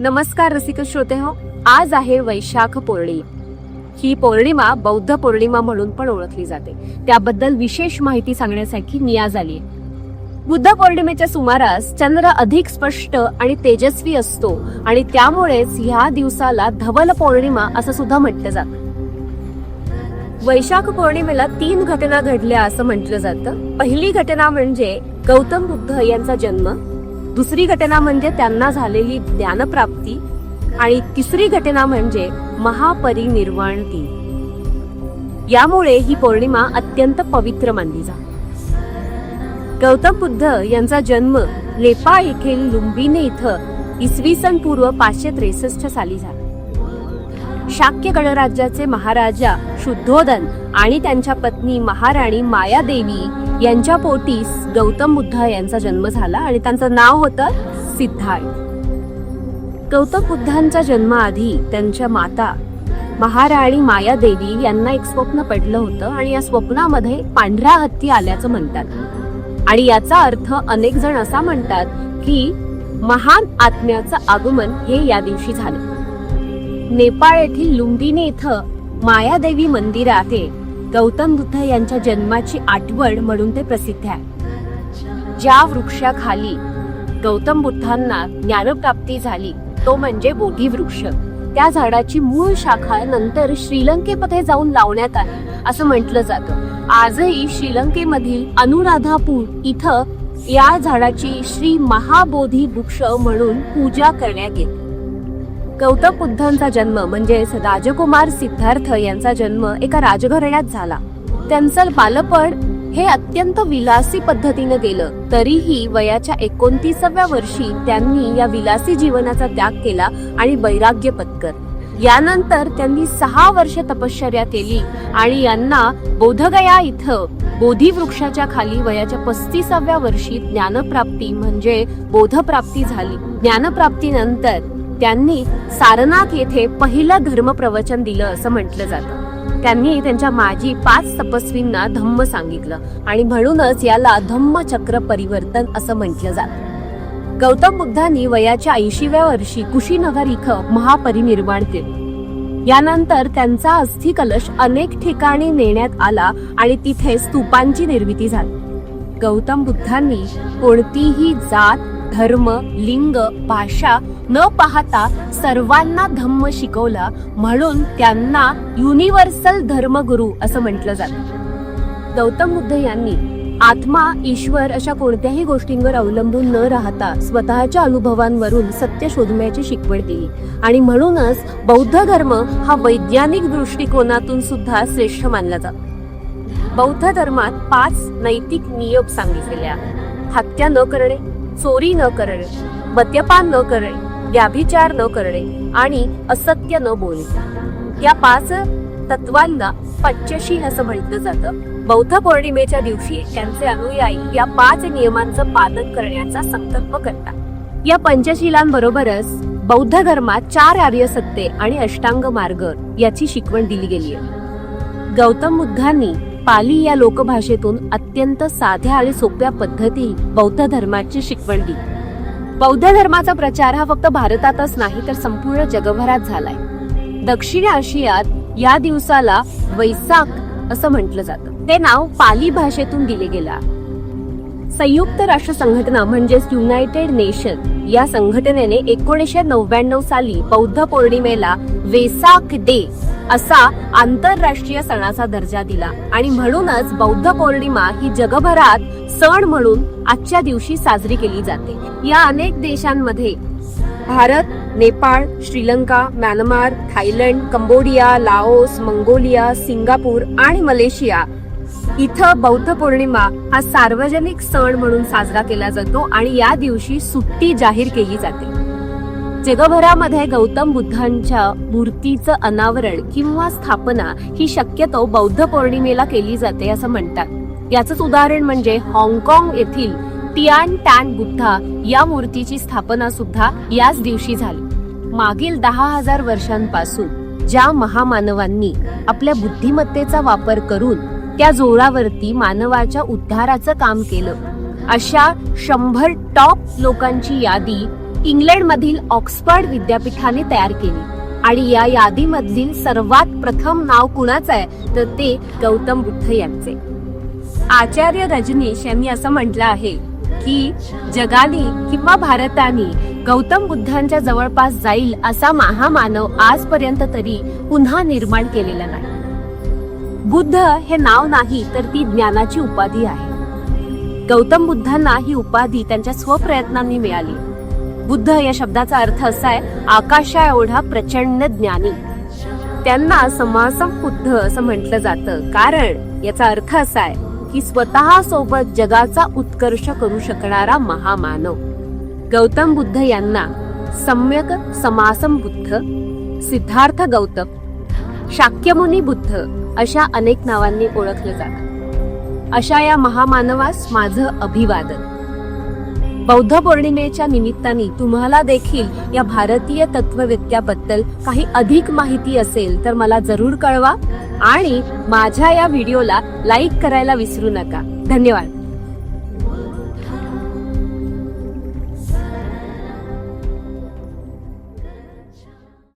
नमस्कार रसिक श्रोते हो आज आहे वैशाख पौर्णिमा. ही पौर्णिमा बौद्ध पौर्णिमा म्हणून पण ओळखली जाते. त्याबद्दल विशेष माहिती सांगण्यासाठी मी आज आली आहे बुद्ध पौर्णिमेच्या सुमारास चंद्र अधिक स्पष्ट आणि तेजस्वी असतो आणि त्यामुळेच ह्या दिवसाला धवल पौर्णिमा असं सुद्धा म्हटलं जातं. वैशाख पौर्णिमेला तीन घटना घडल्या असं म्हटलं जातं. पहिली घटना म्हणजे गौतम बुद्ध यांचा जन्म. दुसरी घटना म्हणजे त्यांना झालेली ज्ञानप्राप्ती आणि तिसरी घटना म्हणजे महापरिनिर्वाण दिन. यामुळे ही पौर्णिमा अत्यंत पवित्र मानली जाते गौतम बुद्ध यांचा जन्म नेपाळ येथील लुंबिनी इथं इसवी सन पूर्व पाचशे त्रेसष्ट साली झाला. शाक्य गणराज्याचे महाराजा शुद्धोदन आणि त्यांच्या पत्नी महाराणी मायादेवी यांच्या पोटीस गौतम बुद्ध यांचा जन्म झाला आणि त्यांचं नाव होतं सिद्धार्थ. गौतम बुद्धांच्या जन्माआधी त्यांच्या माता महाराणी मायादेवी यांना एक स्वप्न पडलं होतं आणि या स्वप्नामध्ये पांढऱ्या हत्ती आल्याचं म्हणतात. आणि याचा अर्थ अनेक जण असा म्हणतात की महान आत्म्याचं आगमन हे या दिवशी झालं. नेपाळ येथील लुंबिनी इथं मायादेवी मंदिर आहे. गौतम बुद्ध यांच्या जन्माची आठवण म्हणून ते प्रसिद्ध आहे. ज्या वृक्षाखाली गौतम बुद्धांना ज्ञानप्राप्ती झाली तो म्हणजे बोधी वृक्ष त्या झाडाची मूळ शाखा नंतर श्रीलंकेमध्ये जाऊन लावण्यात आली असं म्हटलं जातं. आजही श्रीलंकेमधील अनुराधापूर इथं या झाडाची श्री महाबोधी वृक्ष म्हणून पूजा करण्यात येते. गौतम बुद्धांचा जन्म म्हणजेच राजकुमार सिद्धार्थ यांचा जन्म एका राजघराण्यात झाला. त्यांचं बालपण हे अत्यंत विलासी पद्धतीनं गेलं. तरीही वयाच्या एकोणतीसाव्या वर्षी त्यांनी या विलासी जीवनाचा त्याग केला आणि वैराग्य पत्कर यानंतर त्यांनी सहा वर्ष तपश्चर्या केली आणि यांना बोधगया इथं बोधी वृक्षाच्या खाली वयाच्या पस्तीसाव्या वर्षी ज्ञानप्राप्ती म्हणजे बोधप्राप्ती झाली. ज्ञानप्राप्तीनंतर त्यांनी सारनाथ येथे पहिलं धर्म प्रवचन दिलं असं म्हटलं जातं. त्यांनी त्यांच्या माजी पाच तपस्वींना धम्म सांगितलं आणि म्हणूनच याला धम्मचक्र परिवर्तन असं म्हटलं जातं. गौतम बुद्धांनी वयाच्या ऐंशीव्या वर्षी कुशीनगर इथं महापरिनिर्वाण केलं. यानंतर त्यांचा अस्थि कलश अनेक ठिकाणी नेण्यात आला आणि तिथे स्तूपांची निर्मिती झाली. गौतम बुद्धांनी कोणतीही जात धर्म लिंग भाषा न पाहता सर्वांना धम्म शिकवला म्हणून त्यांना युनिव्हर्सल धर्मगुरु असं म्हटलं जातं. गौतम बुद्ध यांनी आत्मा ईश्वर अशा कोणत्याही गोष्टींवर अवलंबून न राहता स्वतःच्या अनुभवांवरून सत्य शोधण्याची शिकवण दिली. आणि म्हणूनच बौद्ध धर्म हा वैज्ञानिक दृष्टिकोनातून सुद्धा श्रेष्ठ मानला जातो. बौद्ध धर्मात पाच नैतिक नियम सांगितलेले आहेत. हत्या न करणे चोरी न करणे मद्यपान न करणे व्याभिचार न करणे आणि असत्य न बोलणे. या पाच तत्वांना पंचशी असं म्हटलं जातं. बौद्ध पौर्णिमेच्या दिवशी त्यांचे अनुयायी या पाच नियमांचं पालन करण्याचा संकल्प करतात. या पंचशिलांबरोबरच बौद्ध धर्मात चार आर्य सत्ते आणि अष्टांग मार्ग याची शिकवण दिली गेली आहे. गौतम बुद्धांनी पाली या लोकभाषेतून अत्यंत साध्या आणि सोप्या पद्धती बौद्ध धर्माची शिकवण दिली. बौद्ध धर्माचा प्रचार हा फक्त भारतातच नाही तर संपूर्ण जगभरात झालाय. दक्षिण आशियात या दिवसाला वैसाख असं म्हटलं जातं. ते नाव पाली भाषेतून दिले गेला संयुक्त राष्ट्र संघटना म्हणजेच युनायटेड नेशन या संघटनेने एकोणीसशे नव्याण्णव साली बौद्ध पौर्णिमेला वेसाक डे असा आंतरराष्ट्रीय सणाचा दर्जा दिला. आणि म्हणूनच बौद्ध पौर्णिमा ही जगभरात सण म्हणून आजच्या दिवशी साजरी केली जाते. या अनेक देशांमध्ये Bharat Nepal Sri Lanka Myanmar Thailand Cambodia Laos Mongolia Singapore आणि मलेशिया इथं बौद्ध पौर्णिमा हा सार्वजनिक सण म्हणून साजरा केला जातो आणि या दिवशी सुट्टी जाहीर केली जाते. जगभरामध्ये गौतम बुद्धांच्या मूर्तीचं अनावरण किंवा स्थापना ही शक्यतो बौद्ध पौर्णिमेला केली जाते असं म्हणतात. याचंच उदाहरण म्हणजे हाँगकाँग येथील टियान टॅन बुद्धा या मूर्तीची स्थापना सुद्धा याच दिवशी झाली. मागील दहा हजार वर्षांपासून ज्या महामानवांनी आपल्या बुद्धिमत्तेचा वापर करून त्या जोरावरती मानवाच्या उद्धाराचं काम केलं अशा शंभर टॉप लोकांची यादी इंग्लंडमधील ऑक्सफर्ड विद्यापीठाने तयार केली. आणि या यादीमधील सर्वात प्रथम नाव कुणाचं आहे? तर ते गौतम बुद्ध यांचे. आचार्य रजनीश यांनी असं म्हटलं आहे की जगाने किंवा भारताने गौतम बुद्धांच्या जवळपास जाईल असा महामानव आजपर्यंत तरी पुन्हा निर्माण केलेला नाही. बुद्ध हे नाव नाही तर ती ज्ञानाची उपाधी आहे. गौतम बुद्धांना ही उपाधी त्यांच्या स्वप्रयत्नांनी मिळाली. बुद्ध या शब्दाचा अर्थ असा आहे आकाशा एवढा प्रचंड ज्ञानी. त्यांना समासम बुद्ध असं म्हटलं जातं. कारण याचा अर्थ असा आहे की स्वतः सोबत जगाचा उत्कर्ष करू शकणारा महामानव. गौतम बुद्ध यांना सम्यक समासम बुद्ध सिद्धार्थ गौतम शाक्यमुनी बुद्ध अशा अनेक नावांनी ओळखलं जातं. अशा या महामानवास माझं अभिवादन. बौद्ध पौर्णिमेच्या निमित्ताने तुम्हाला देखील या भारतीय तत्ववेत्याबद्दल काही अधिक माहिती असेल तर मला जरूर कळवा आणि माझ्या या व्हिडिओला लाईक करायला विसरू नका. धन्यवाद.